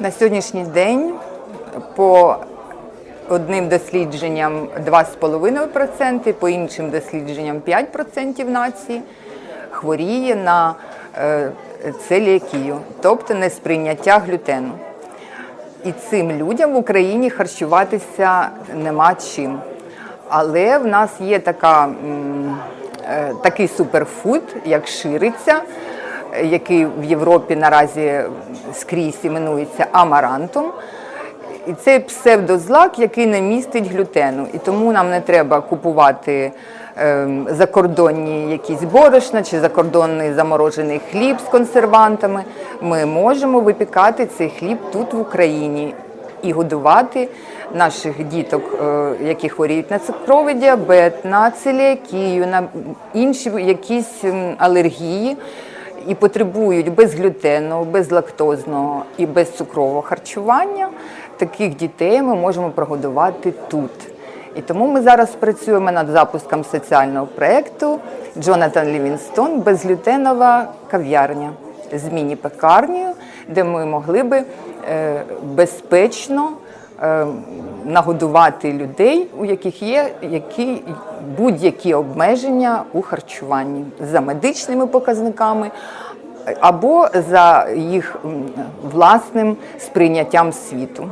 На сьогоднішній день по одним дослідженням 2,5%, по іншим дослідженням 5% нації хворіє на е, целіакію, тобто несприйняття глютену. І цим людям в Україні харчуватися нема чим. Але в нас є така, е, такий суперфуд, як шириця, який в Європі наразі скрізь іменується амарантом. І це псевдозлак, який не містить глютену. І тому нам не треба купувати ем, закордонні якісь борошна чи закордонний заморожений хліб з консервантами. Ми можемо випікати цей хліб тут в Україні і годувати наших діток, е, які хворіють на цукровий діабет, на целіакію, на інші якісь алергії і потребують безглютенного, безлактозного і безцукрового харчування, таких дітей ми можемо прогодувати тут. І тому ми зараз працюємо над запуском соціального проєкту Джонатан Лівінстон Безглютенова кав'ярня з міні-пекарнею, де ми могли би е, безпечно нагодувати людей, у яких є які, будь-які обмеження у харчуванні за медичними показниками або за їх власним сприйняттям світу.